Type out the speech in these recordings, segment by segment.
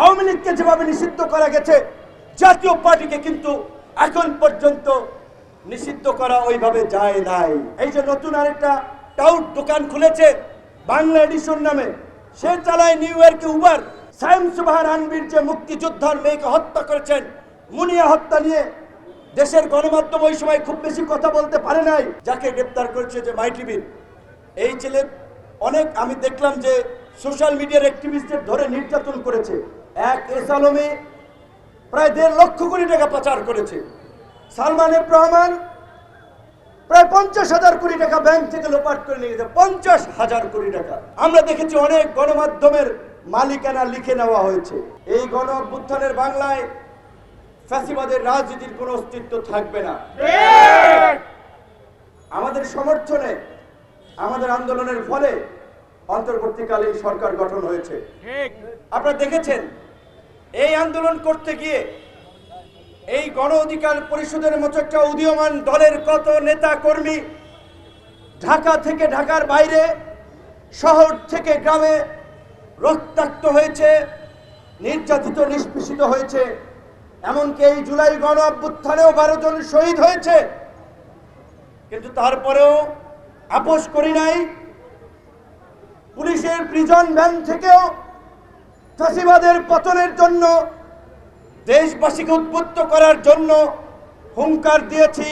আওয়ামী লীগকে যেভাবে নিষিদ্ধ করা গেছে, জাতীয় পার্টিকে কিন্তু এখন পর্যন্ত নিষিদ্ধ করা ওইভাবে যায় নাই। এই যে নতুন আরেকটা টাউট দোকান খুলেছে, বাংলা এডিশন নামে, সে চালায় নিউ ইয়র্কে উবার। সাইম সুবাহান আনবির যে মুক্তিযোদ্ধার মেয়েকে হত্যা করেছেন, মুনিয়া হত্যা নিয়ে দেশের গণমাধ্যম ওই সময় খুব বেশি কথা বলতে পারে নাই, যাকে গ্রেপ্তার করেছে যে মাই টিভির এই ছেলে অনেক, আমি দেখলাম যে সোশ্যাল মিডিয়ার অ্যাক্টিভিস্টদের ধরে নির্যাতন করেছে। এক এস প্রায় দেড় লক্ষ কোটি টাকা পাচার করেছে। সালমান এফ রহমান প্রায় পঞ্চাশ হাজার কোটি টাকা ব্যাংক থেকে লোপাট করে নিয়ে গেছে। পঞ্চাশ হাজার কোটি টাকা। আমরা দেখেছি অনেক গণমাধ্যমের মালিকানা লিখে নেওয়া হয়েছে। এই গণ অভ্যুত্থানের বাংলায় ফ্যাসিবাদের রাজনীতির কোনো অস্তিত্ব থাকবে না। আমাদের সমর্থনে আমাদের আন্দোলনের ফলে অন্তর্বর্তীকালীন সরকার গঠন হয়েছে। আপনারা দেখেছেন এই আন্দোলন করতে গিয়ে এই গণ অধিকার পরিষদের মতো একটা উদীয়মান দলের কত নেতা কর্মী ঢাকা থেকে ঢাকার বাইরে, শহর থেকে গ্রামে রক্তাক্ত হয়েছে, নির্যাতিত, নিষ্পেষিত হয়েছে। এমনকি এই জুলাই গণ অভ্যুত্থানেও বারো জন শহীদ হয়েছে। কিন্তু তারপরেও আপোষ করি নাই। পুলিশের প্রিজন ভ্যান থেকেও ফাঁসিবাদের পতনের জন্য, দেশবাসীকে উদ্বুদ্ধ করার জন্য হুঙ্কার দিয়েছি।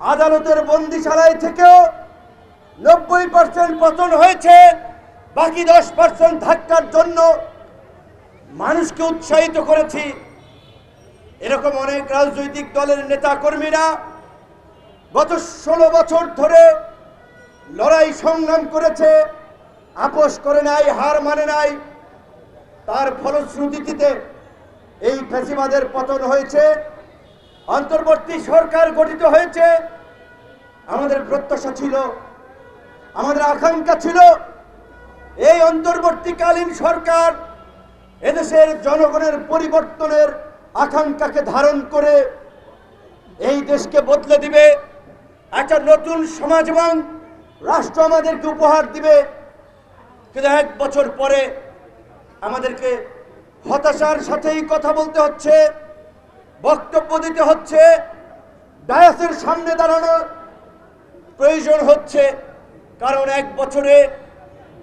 আদালতের বন্দিশালায় থেকেও নব্বই পার্সেন্ট পতন হয়েছে, বাকি দশ পার্সেন্ট ধাক্কার জন্য মানুষকে উৎসাহিত করেছি। এরকম অনেক রাজনৈতিক দলের নেতা কর্মীরা গত ষোলো বছর ধরে লড়াই সংগ্রাম করেছে, আপোষ করে নাই, হার মানে নাই তার ফলশ্রুতিতে এই ফ্যাসিবাদের পতন হয়েছে। অন্তর্বর্তী সরকার গঠিত হয়েছে। আমাদের প্রত্যাশা ছিল, আমাদের আকাঙ্ক্ষা ছিল, এই অন্তর্বর্তীকালীন সরকার এদেশের জনগণের পরিবর্তনের আকাঙ্ক্ষাকে ধারণ করে এই দেশকে বদলে দিবে। একটা নতুন সমাজ এবং রাষ্ট্র আমাদেরকে উপহার দিবে। কিন্তু এক বছর পরে আমাদেরকে হতাশার সাথেই কথা বলতে হচ্ছে, বক্তব্য দিতে হচ্ছে ডায়াসের সামনে দাঁড়ানো প্রয়োজন হচ্ছে, কারণ এক বছরে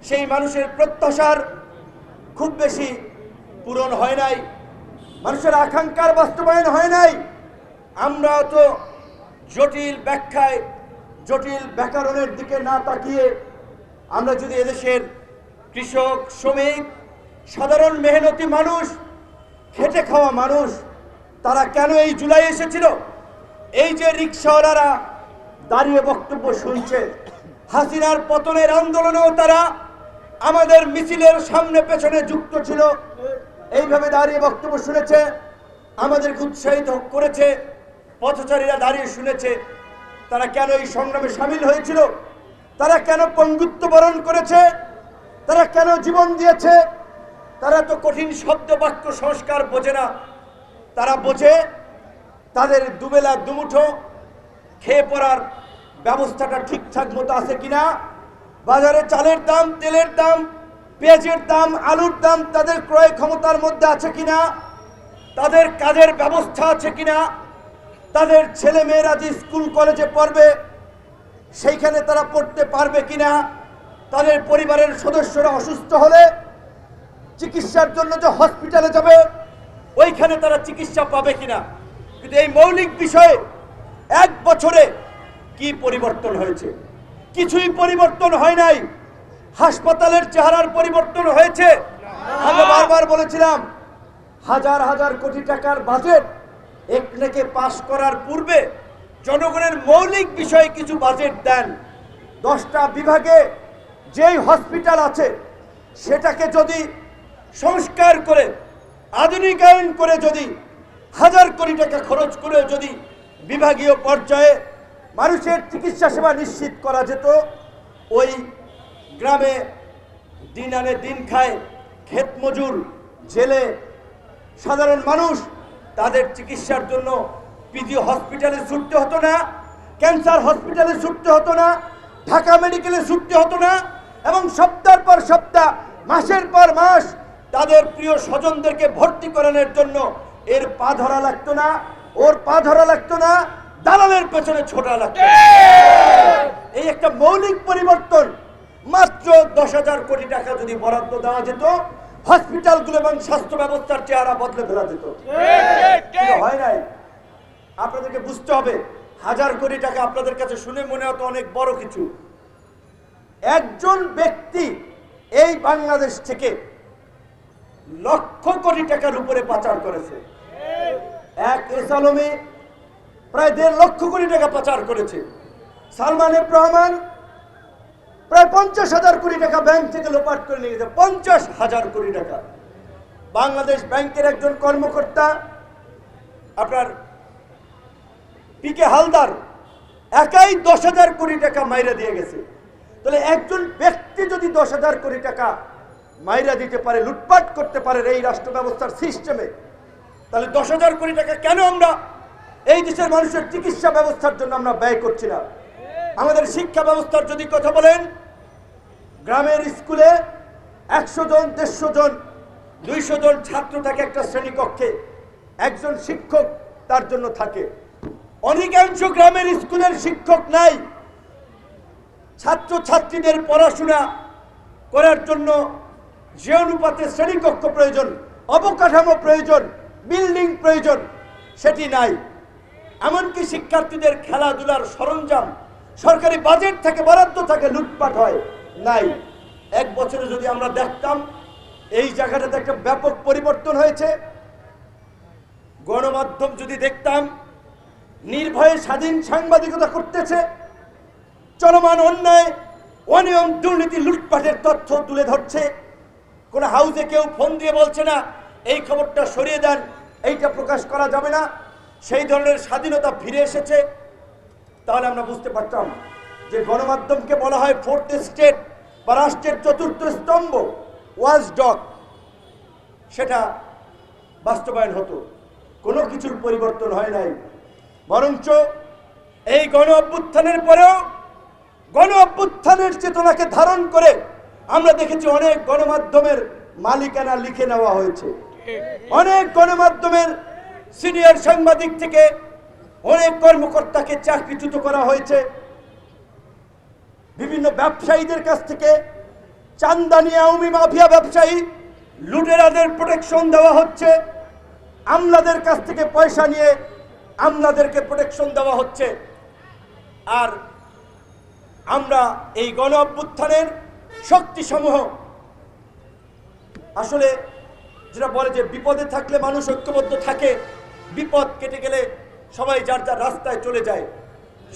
সেই মানুষের প্রত্যাশার খুব বেশি পূরণ হয় নাই, মানুষের আকাঙ্ক্ষার বাস্তবায়ন হয় নাই। আমরা তো জটিল ব্যাখ্যায়, জটিল ব্যাকরণের দিকে না তাকিয়ে আমরা যদি এদেশের কৃষক, শ্রমিক সাধারণ মেহনতি মানুষ, খেটে খাওয়া মানুষ, তারা কেন এই জুলাই এসেছিল? এই যে রিক্সাওয়ালারা দাঁড়িয়ে বক্তব্য শুনছে, হাসিনার পতনের আন্দোলনেও তারা আমাদের মিছিলের সামনে পেছনে যুক্ত ছিল, এইভাবে দাঁড়িয়ে বক্তব্য শুনেছে আমাদেরকে উৎসাহিত করেছে, পথচারীরা দাঁড়িয়ে শুনেছে, তারা কেন এই সংগ্রামে সামিল হয়েছিল? তারা কেন পঙ্গুত্ব বরণ করেছে? তারা কেন জীবন দিয়েছে? তারা তো কঠিন শব্দ বাক্য সংস্কার বোঝে না। তারা বোঝে তাদের দুবেলা দুমুঠো খেয়ে পড়ার ব্যবস্থাটা ঠিকঠাক মতো আছে কিনা। বাজারে চালের দাম, তেলের দাম, পেঁয়াজের দাম, আলুর দাম তাদের ক্রয় ক্ষমতার মধ্যে আছে কিনা? তাদের কাজের ব্যবস্থা আছে কিনা? তাদের ছেলে মেয়েরা যে স্কুল, কলেজে পড়বে, সেইখানে তারা পড়তে পারবে কিনা? তাদের পরিবারের সদস্যরা অসুস্থ হলে চিকিৎসার জন্য যে হসপিটালে যাবে, ওইখানে তারা চিকিৎসা পাবে কিনা? কিন্তু এই মৌলিক বিষয়ে এক বছরে কি পরিবর্তন হয়েছে? কিছুই পরিবর্তন হয় নাই। হাসপাতালের চেহারার পরিবর্তন হয়েছে। আমি বারবার বলেছিলাম, হাজার হাজার কোটি টাকার বাজেট একনেকে পাশ করার পূর্বে জনগণের মৌলিক বিষয়ে কিছু বাজেট দেন। দশটা বিভাগে যেই হসপিটাল আছে, সেটাকে যদি সংস্কার করে, আধুনিকায়ন করে যদি হাজার কোটি টাকা খরচ করে যদি বিভাগীয় পর্যায়ে মানুষের চিকিৎসা সেবা নিশ্চিত করা যেত, ওই গ্রামে দিন আনে দিন খায় ক্ষেত মজুর, জেলে সাধারণ মানুষ, তাদের চিকিৎসার জন্য পিজি হসপিটালে ছুটতে হতো না, ক্যান্সার হসপিটালে ছুটতে হতো না, ঢাকা মেডিকেলে ছুটতে হতো না, এবং সপ্তাহ পর সপ্তাহ, মাসের পর মাস তাদের প্রিয় স্বজনদেরকে ভর্তি করানোর জন্য এর পা ধরা লাগতো না ওর পা ধরা লাগতো না দালালের পেছনে ছোটা লাগতো। এই একটা মৌলিক পরিবর্তন মাত্র দশ হাজার কোটি টাকা যদি বরাদ্দ দেওয়া যেত হসপিটালগুলো এবং স্বাস্থ্য ব্যবস্থার চেহারা বদলে ফেলা যেত। হয় নাই। আপনাদেরকে বুঝতে হবে হাজার কোটি টাকা আপনাদের কাছে শুনে মনে হতো অনেক বড় কিছু। একজন ব্যক্তি এই বাংলাদেশ থেকে লক্ষ কোটি টাকার উপরে পাচার করেছে। এক এস প্রায় দেড় লক্ষ কোটি টাকা পাচার করেছে। সালমান এফ প্রায় পঞ্চাশ হাজার কোটি টাকা ব্যাংক থেকে লোপাট করে নিয়ে গেছে, পঞ্চাশ হাজার কোটি টাকা। বাংলাদেশ ব্যাংকের একজন কর্মকর্তা, আপনার পিকে হালদার, একাই দশ হাজার কোটি টাকা মাইরা দিয়ে গেছে। তাহলে একজন ব্যক্তি যদি দশ হাজার কোটি টাকা মাইরা দিতে পারে, লুটপাট করতে পারে এই রাষ্ট্র ব্যবস্থার সিস্টেমে তাহলে দশ হাজার কোটি টাকা কেন আমরা এই দেশের মানুষের চিকিৎসা ব্যবস্থার জন্য আমরা ব্যয় করছি না? আমাদের শিক্ষা ব্যবস্থার যদি কথা বলেন, গ্রামের স্কুলে একশো জন, দেড়শো জন, দুইশো জন ছাত্র থাকে একটা শ্রেণীকক্ষে একজন শিক্ষক তার জন্য থাকে। অধিকাংশ গ্রামের স্কুলের শিক্ষক নাই। ছাত্র ছাত্রীদের পড়াশোনা করার জন্য যে অনুপাতে শ্রেণীকক্ষ প্রয়োজন, অবকাঠামো প্রয়োজন, বিল্ডিং প্রয়োজন, সেটি নাই। এমনকি শিক্ষার্থীদের খেলাধুলার সরঞ্জাম, সরকারি বাজেট থেকে বরাদ্দ থাকে, লুটপাট হয়, নাই। এক বছরে যদি আমরা দেখতাম, এই জায়গাটাতে একটা ব্যাপক পরিবর্তন হয়েছে। গণমাধ্যম যদি দেখতাম, নির্ভয়ে স্বাধীন সাংবাদিকতা করতেছে, চলমান অন্যায়, অনিয়ম, দুর্নীতি, লুটপাটের তথ্য তুলে ধরছে কোন হাউসে কেউ ফোন দিয়ে বলছে না, এই খবরটা সরিয়ে দেন, এইটা প্রকাশ করা যাবে না। সেই ধরনের স্বাধীনতা ফিরে এসেছে। তাহলে আমরা বুঝতে পারতাম যে গণমাধ্যমকে বলা হয় ফোর্থ স্টেট বা রাষ্ট্রের চতুর্থ স্তম্ভ ওয়াজ ডক সেটা বাস্তবায়ন হতো। কোনো কিছুর পরিবর্তন হয় নাই। বরঞ্চ এই গণ অভ্যুত্থানের পরেও গণ অভ্যুত্থানের চেতনাকে ধারণ করে আমরা দেখেছি অনেক গণমাধ্যমের মালিকানা লিখে নেওয়া হয়েছে। অনেক গণমাধ্যমের সিনিয়র সাংবাদিক থেকে অনেক কর্মকর্তাকে চাকরিচ্যুত করা হয়েছে। বিভিন্ন ব্যবসায়ীদের কাছ থেকে চান্দানি আওয়ামী মাফিয়া ব্যবসায়ী লুটেরাদের প্রোটেকশন দেওয়া হচ্ছে। আমলাদের কাছ থেকে পয়সা নিয়ে আমলাদেরকে প্রোটেকশন দেওয়া হচ্ছে। আর আমরা এই গণ অভ্যুত্থানের শক্তিসমূহ। আসলে যেটা বলে যে বিপদে থাকলে মানুষ ঐক্যবদ্ধ থাকে, বিপদ কেটে গেলে সবাই যার যার রাস্তায় চলে যায়।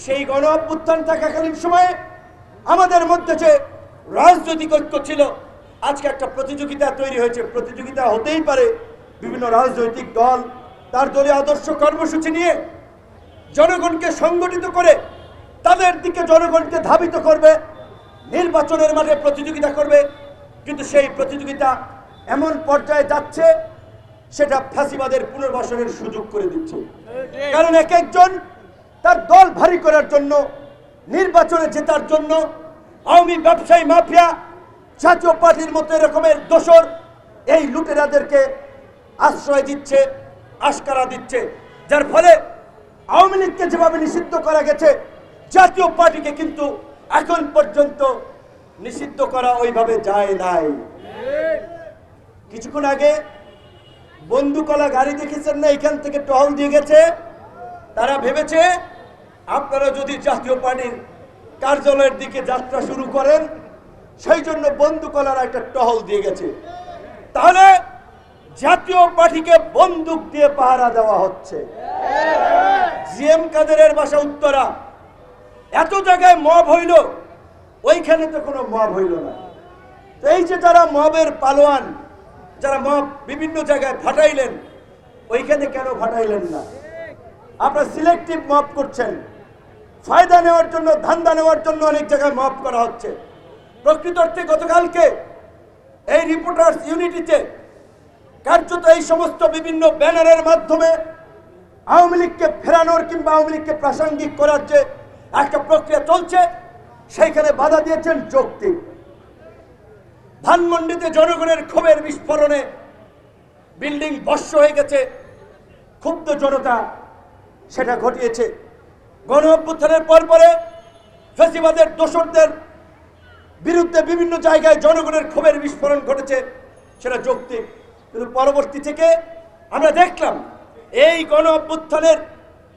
সেই গণ অভ্যুত্থান থাকাকালীন সময়ে আমাদের মধ্যে যে রাজনৈতিক ঐক্য ছিল, আজকে একটা প্রতিযোগিতা তৈরি হয়েছে। প্রতিযোগিতা হতেই পারে, বিভিন্ন রাজনৈতিক দল তার দলীয় আদর্শ কর্মসূচি নিয়ে জনগণকে সংগঠিত করে তাদের দিকে জনগণকে ধাবিত করবে। নির্বাচনের মাঝে প্রতিযোগিতা করবে, কিন্তু সেই প্রতিযোগিতা এমন পর্যায়ে যাচ্ছে, সেটা ফাঁসিবাদের পুনর্বাসনের সুযোগ করে দিচ্ছে। কারণ এক একজন তার দল ভারী করার জন্য, নির্বাচনে জেতার জন্য, আওয়ামী ব্যবসায়ী মাফিয়া, জাতীয় পার্টির মতো এরকমের দোসর এই লুটেরাদেরকে আশ্রয় দিচ্ছে, আশকারা দিচ্ছে। যার ফলে আওয়ামী লীগকে যেভাবে নিষিদ্ধ করা গেছে, জাতীয় পার্টিকে কিন্তু এখন পর্যন্ত নিষিদ্ধ করা ওইভাবে যায় নাই। কিছুক্ষণ আগে বন্দুকলা গাড়ি দেখেছেন না, এখান থেকে টহল দিয়ে গেছে। তারা ভেবেছে, আপনারা যদি জাতীয় পার্টির কার্যালয়ের দিকে যাত্রা শুরু করেন, সেই জন্য বন্দুকলারা একটা টহল দিয়ে গেছে। তাহলে জাতীয় পার্টিকে বন্দুক দিয়ে পাহারা দেওয়া হচ্ছে। জিএম কাদেরের বাসা উত্তরা। এত জায়গায় মব হইল। ওইখানে তো কোনো মব হইল না। তো এই যে যারা মবের পালোয়ান, যারা মব বিভিন্ন জায়গায় ফাটাইলেন, ওইখানে কেন ফাটাইলেন না? আপনারা সিলেক্টিভ মব করছেন। ফায়দা নেওয়ার জন্য, ধান্দা নেওয়ার জন্য অনেক জায়গায় মব করা হচ্ছে। প্রকৃত অর্থে গতকালকে এই রিপোর্টার্স ইউনিটিতে কার্যত এই সমস্ত বিভিন্ন ব্যানারের মাধ্যমে আওয়ামী লীগকে ফেরানোর কিংবা আওয়ামী লীগকে প্রাসঙ্গিক করার যে একটা প্রক্রিয়া চলছে সেইখানে বাধা দিয়েছেন যৌক্তিক ধানমন্ডিতে জনগণের ক্ষোভের বিস্ফোরণে বিল্ডিং বর্ষ হয়ে গেছে, ক্ষুব্ধ জনতা সেটা ঘটিয়েছে। গণ অভ্যুত্থানের পর পরে ফেসিবাদের দোসরদের বিরুদ্ধে বিভিন্ন জায়গায় জনগণের ক্ষোভের বিস্ফোরণ ঘটেছে, সেটা যৌক্তিক কিন্তু পরবর্তী থেকে আমরা দেখলাম, এই গণ অভ্যুত্থানের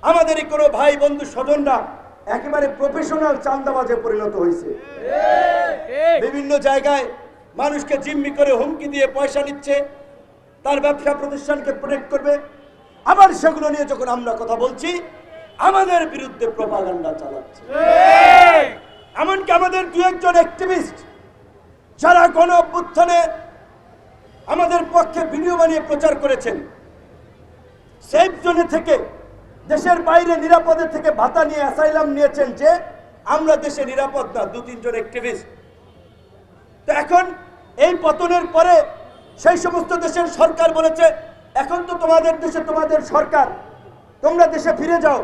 আমাদেরই কোনো ভাই বন্ধু স্বজনরা একেবারে প্রফেশনাল চান্দাবাজে পরিণত হয়েছে। বিভিন্ন জায়গায় মানুষকে জিম্মি করে হুমকি দিয়ে পয়সা নিচ্ছে তার ব্যবসা প্রতিষ্ঠানকে প্রোটেক্ট করবে। আবার সেগুলো নিয়ে যখন আমরা কথা বলছি আমাদের বিরুদ্ধে প্রপাগান্ডা চালাচ্ছে। এমনকি আমাদের দু একজন অ্যাক্টিভিস্ট যারা গণ অভ্যুত্থানে আমাদের পক্ষে ভিডিও বানিয়ে প্রচার করেছেন সেফ জোনে থেকে দেশের বাইরে নিরাপদে থেকে ভাতা নিয়ে অ্যাসাইলাম নিয়েছেন যে, আমরা দেশে নিরাপদ না, দু তিনজন অ্যাক্টিভিস্ট তো এখন এই পতনের পরে সেই সমস্ত দেশের সরকার বলেছে, এখন তো তোমাদের দেশে তোমাদের সরকার, তোমরা দেশে ফিরে যাও।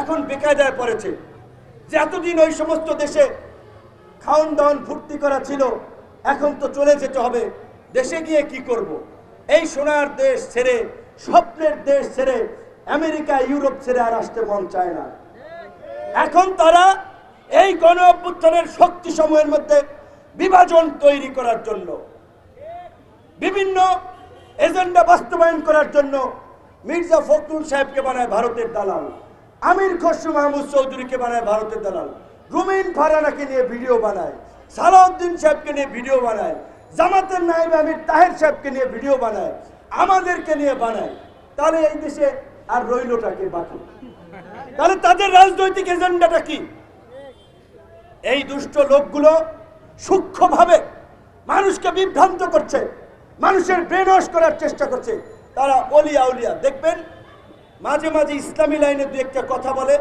এখন বেকায়দায় পড়েছে। যে এতদিন ওই সমস্ত দেশে খাওন দাওয়ান ফুর্তি করা ছিল, এখন তো চলে যেতে হবে। দেশে গিয়ে কি করব। এই সোনার দেশ ছেড়ে, স্বপ্নের দেশ ছেড়ে আমেরিকা, ইউরোপ ছেড়ে আর আসতে মন চায় না। এখন তারা এই গণ অভ্যুত্থানের শক্তি সমূহের মধ্যে বিভাজন তৈরি করার জন্য, বিভিন্ন এজেন্ডা বাস্তবায়ন করার জন্য মির্জা ফখরুল সাহেবকে বানায় ভারতের দালাল, আমির খসরু মাহমুদ চৌধুরীকে বানায় ভারতের দালাল, রুমিন ফারানাকে নিয়ে ভিডিও বানায়, সালাউদ্দিন সাহেবকে নিয়ে ভিডিও বানায়, জামাতের নায়েব আমির তাহের সাহেবকে নিয়ে ভিডিও বানায়, আমাদেরকে নিয়ে বানায়। তাহলে এই দেশে আর রইলটাকে বাকি? তাহলে তাদের রাজনৈতিক এজেন্ডাটা কি? এই দুষ্ট লোকগুলো সূক্ষ্মভাবে মানুষকে বিভ্রান্ত করছে, মানুষের ব্রেনওয়াশ করার চেষ্টা করছে। তারা অলিয়া উলিয়া দেখবেন, মাঝে মাঝে ইসলামী লাইনে দু একটা কথা বলে,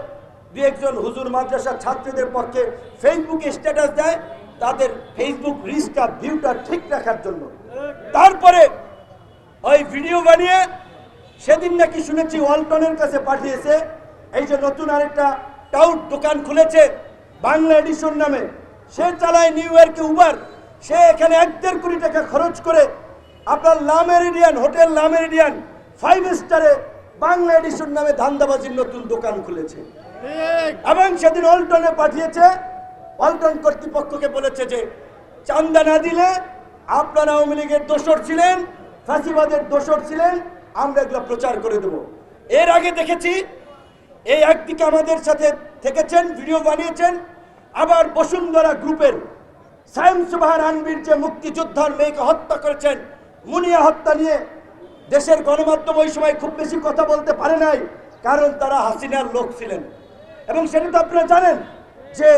দু একজন হুজুর মাদ্রাসার ছাত্রীদের পক্ষে ফেসবুকে স্ট্যাটাস দেয়, তাদের ফেসবুক রিচটা ভিউটা ঠিক রাখার জন্য। তারপরে ওই ভিডিও বানিয়ে সেদিন নাকি শুনেছি ওয়ালটনের কাছে পাঠিয়েছে, এই যে নতুন আরেকটা টাউট দোকান খুলেছে বাংলা এডিশন নামে। সে চালায় নিউ ইয়র্কে উবার। সে এখানে এক দেড় কোটি টাকা খরচ করে আপনার লামেরিডিয়ান হোটেল লামেরিডিয়ান ফাইভ স্টারে বাংলা এডিশন নামে ধান্দাবাজির নতুন দোকান খুলেছে। এবং সেদিন অল্টনে পাঠিয়েছে অল্টন কর্তৃপক্ষকে বলেছে যে, চান্দা না দিলে আপনারা আওয়ামী লীগের দোসর ছিলেন ফাঁসিবাদের দোসর ছিলেন আমরা এগুলো প্রচার করে দেব। এর আগে দেখেছি, এই একদিকে আমাদের সাথে থেকেছেন, ভিডিও বানিয়েছেন, আবার বসুন্ধরা গ্রুপের সায়েম সুবাহার আনবির যে মুক্তিযোদ্ধার মেয়েকে হত্যা করেছেন, মুনিয়া হত্যা নিয়ে দেশের গণমাধ্যম ওই সময় খুব বেশি কথা বলতে পারে নাই, কারণ তারা হাসিনার লোক ছিলেন। এবং সেটা তো আপনারা জানেন যে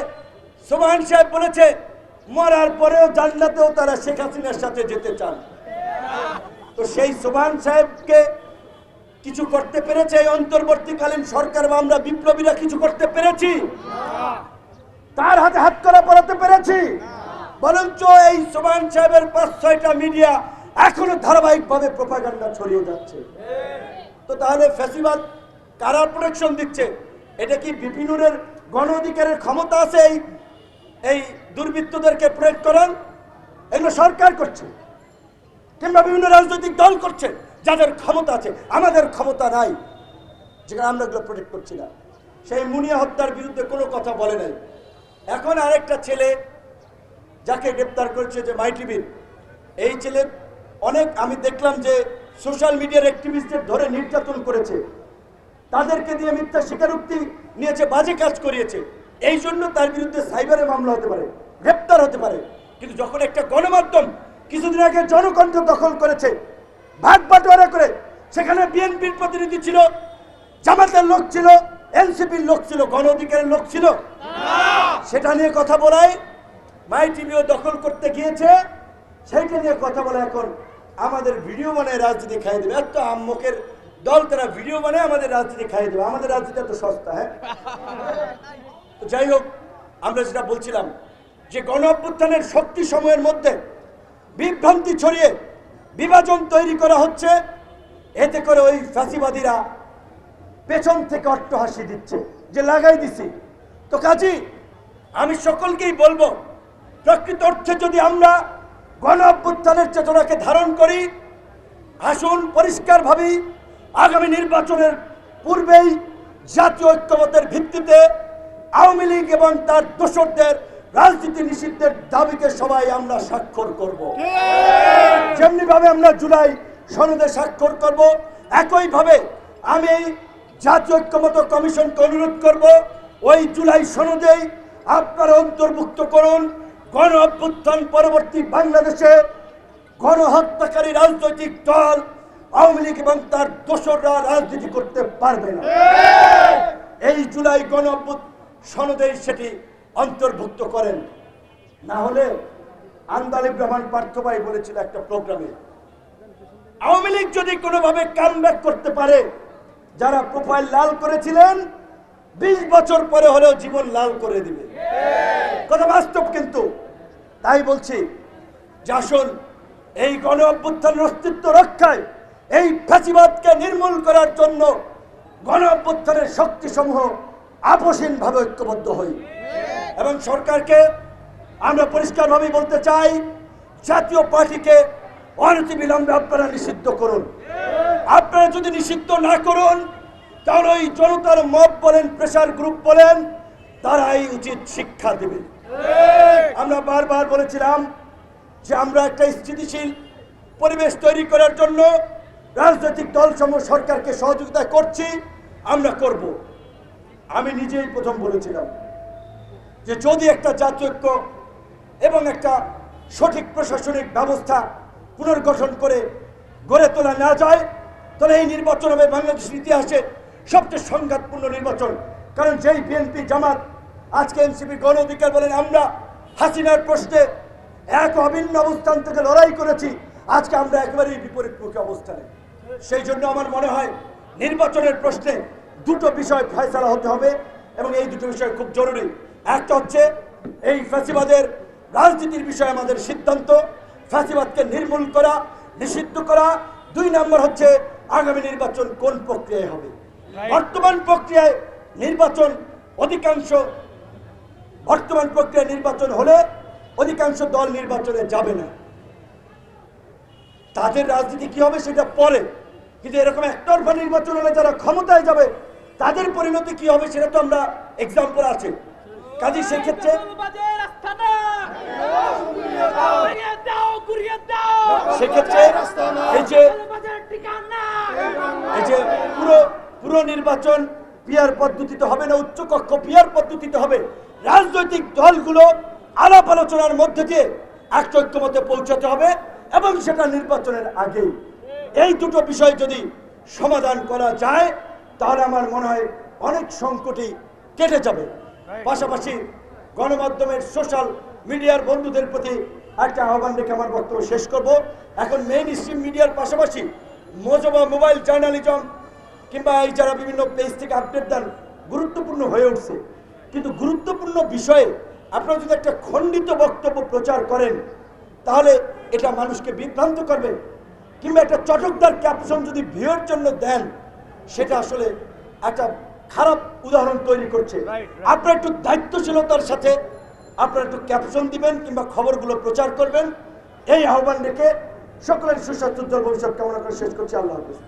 সোবাহান সাহেব বলেছে, মরার পরেও জান্নাতেও তারা শেখ হাসিনার সাথে যেতে চান। তো সেই সোবাহান সাহেবকে কিছু করতে পেরেছে এই অন্তর্বর্তীকালীন সরকার বা আমরা বিপ্লবীরা কিছু করতে পেরেছি? তার হাতে হাত করা পড়াতে পেরেছি? বরঞ্চ এই সোমান সাহেবের পাঁচ ছয়টা মিডিয়া এখনও ধারাবাহিকভাবে প্রোপাগান্ডা ছড়িয়ে যাচ্ছে। তো তাহলে ফ্যাসিবাদ কারা প্রোটেকশন দিচ্ছে? এটা কি বিপিনুরের গণ অধিকারের ক্ষমতা আছে এই এই দুর্বৃত্তদেরকে প্রয়োগ করার? এগুলো সরকার করছে। কিংবা বিভিন্ন রাজনৈতিক দল করছে, যাদের ক্ষমতা আছে, আমাদের ক্ষমতা নাই, যেখানে আমরা এগুলো প্রোটেক্ট করছি না। সেই মুনিয়া হত্যার বিরুদ্ধে কোনো কথা বলে নাই। এখন আরেকটা ছেলে যাকে গ্রেপ্তার করেছে যে মাই টিভির এই ছেলে অনেক, আমি দেখলাম যে সোশ্যাল মিডিয়ার অ্যাক্টিভিস্টদের ধরে নির্যাতন করেছে। তাদেরকে দিয়ে মিথ্যা স্বীকারোক্তি নিয়েছে, বাজে কাজ করিয়েছে। এই জন্য তার বিরুদ্ধে সাইবারে মামলা হতে পারে, গ্রেপ্তার হতে পারে। কিন্তু যখন একটা গণমাধ্যম কিছুদিন আগে জনকণ্ঠ দখল করেছে, ভাগ বাটোয়ারা করে। সেখানে বিএনপির প্রতিনিধি ছিল, জামাতের লোক ছিল, এনসিপির লোক ছিল, গণ অধিকারের লোক ছিল। সেটা নিয়ে কথা বলায় মাই টিভিও দখল করতে গিয়েছে, সেইটা নিয়ে কথা বলে এখন আমাদের ভিডিও বানায় রাজনীতি খাইয়ে দেবে। এত আম্মকের দল, তারা ভিডিও বানায় আমাদের রাজনীতি খাইয়ে দেবে। আমাদের রাজনীতি এত সস্তা হ্যাঁ? যাই হোক, আমরা যেটা বলছিলাম যে গণ অভ্যুত্থানের শক্তি সময়ের মধ্যে বিভ্রান্তি ছড়িয়ে বিভাজন তৈরি করা হচ্ছে। এতে করে ওই ফ্যাসিবাদীরা পেছন থেকে অট্টহাসি দিচ্ছে, যে লাগাই দিছি। তো কাজী, আমি সকলকেই বলব, প্রকৃত অর্থে যদি আমরা গণ অভ্যুত্থানের চেতনাকে ধারণ করি, আসুন পরিষ্কারভাবেই আগামী নির্বাচনের পূর্বেই জাতীয় ঐক্যমতের ভিত্তিতে আওয়ামী লীগ এবং তার দোসরদের রাজনীতি নিষিদ্ধের দাবিতে সবাই আমরা স্বাক্ষর করব। যেমনি ভাবে আমরা জুলাই সনদে স্বাক্ষর করব একইভাবে আমি জাতীয় ঐক্যমত কমিশনকে অনুরোধ করব ওই জুলাই সনদেই আপনারা অন্তর্ভুক্ত করুন গণ অভ্যুত্থান পরবর্তী বাংলাদেশে গণহত্যাকারী রাজনৈতিক দল আওয়ামী লীগ এবং তার দোসররা রাজনীতি করতে পারবে না। এই জুলাই গণ সনদেই সেটি অন্তর্ভুক্ত করেন। না হলে আন্দালিব রহমান পার্থবাই বলেছিল একটা প্রোগ্রামে, আওয়ামী লীগ যদি কোনোভাবে কাম করতে পারে, যারা প্রোফাইল লাল করেছিলেন, বিশ বছর পরে হলেও জীবন লাল করে দিবে। কথা বাস্তব কিন্তু, তাই বলছি, যে আসুন, এই গণ অভ্যুত্থানের অস্তিত্ব রক্ষায়, এই ফ্যাসিবাদকে নির্মূল করার জন্য গণ অভ্যুত্থানের শক্তিসমূহ আপসীনভাবে ঐক্যবদ্ধ হই। এবং সরকারকে আমরা পরিষ্কারভাবে বলতে চাই, জাতীয় পার্টিকে অনতিবিলম্বে আপনারা নিষিদ্ধ করুন। আপনারা যদি নিষিদ্ধ না করুন, তাহলে ওই জনতার মব বলেন প্রেশার গ্রুপ বলেন, তারাই উচিত শিক্ষা দেবে। আমরা বারবার বলেছিলাম যে আমরা একটা স্থিতিশীল পরিবেশ তৈরি করার জন্য রাজনৈতিক দলসমূহ সরকারকে সহযোগিতা করছি, আমরা করব। আমি নিজেই প্রথম বলেছিলাম। যে যদি একটা জাতীয় এবং একটা সঠিক প্রশাসনিক ব্যবস্থা পুনর্গঠন করে গড়ে তোলা না যায়, তাহলে এই নির্বাচন হবে বাংলাদেশের ইতিহাসে সবচেয়ে সংঘাতপূর্ণ নির্বাচন। কারণ যেই বিএনপি জামাত, আজকে এনসিপি গণ অধিকার বলেন আমরা, হাসিনার প্রশ্নে এক অভিন্ন অবস্থান থেকে লড়াই করেছি, আজকে আমরা একেবারেই বিপরীতমুখী অবস্থানে। সেই জন্য আমার মনে হয় নির্বাচনের প্রশ্নে দুটো বিষয় ফয়সালা হতে হবে এবং এই দুটো বিষয় খুব জরুরি। একটা হচ্ছে এই ফ্যাসিবাদের রাজনীতির বিষয়ে আমাদের সিদ্ধান্ত ফ্যাসিবাদকে নির্মূল করা নিষিদ্ধ করা। দুই নম্বর হচ্ছে আগামী নির্বাচন কোন প্রক্রিয়ায় হবে? বর্তমান প্রক্রিয়ায় নির্বাচন অধিকাংশ বর্তমান প্রক্রিয়ায় নির্বাচন হলে অধিকাংশ দল নির্বাচনে যাবে না। তাদের রাজনীতি কি হবে সেটা পরে। কিন্তু এরকম একতরফা নির্বাচন হলে যারা ক্ষমতায় যাবে তাদের পরিণতি কি হবে সেটা তো আমরা এক্সাম্পল আছে। কাজে সেক্ষেত্রে সেক্ষেত্রে এই যে এই যে পুরো পুরো নির্বাচন পিয়ার পদ্ধতিতে হবে না উচ্চ কক্ষ পিয়ার পদ্ধতিতে হবে, রাজনৈতিক দলগুলো আলাপ আলোচনার মধ্যে দিয়ে একটা ঐক্যমতে পৌঁছাতে হবে এবং সেটা নির্বাচনের আগেই। এই দুটো বিষয় যদি সমাধান করা যায়, তাহলে আমার মনে হয় অনেক সংকটই কেটে যাবে। পাশাপাশি গণমাধ্যমের সোশ্যাল মিডিয়ার বন্ধুদের প্রতি একটা আহ্বান রেখে আমার বক্তব্য শেষ করব। এখন মেইন স্ট্রিম মিডিয়ার পাশাপাশি মজবা মোবাইল জার্নালিজম কিংবা এই যারা বিভিন্ন পেজ থেকে আপডেট দেন, গুরুত্বপূর্ণ হয়ে উঠছে। কিন্তু গুরুত্বপূর্ণ বিষয়ে আপনারা যদি একটা খণ্ডিত বক্তব্য প্রচার করেন, তাহলে এটা মানুষকে বিভ্রান্ত করবে কিংবা একটা চটকদার ক্যাপশন যদি ভিউয়ের জন্য দেন, সেটা আসলে একটা খারাপ উদাহরণ তৈরি করছে। আপনার একটু দায়িত্বশীলতার সাথে আপনারা একটু ক্যাপশন দিবেন কিংবা খবরগুলো প্রচার করবেন। এই আহ্বান রেখে সকলের সুস্বাস্থ্য ভবিষ্যৎ কামনা করে শেষ করছি। আল্লাহ হাফিজ।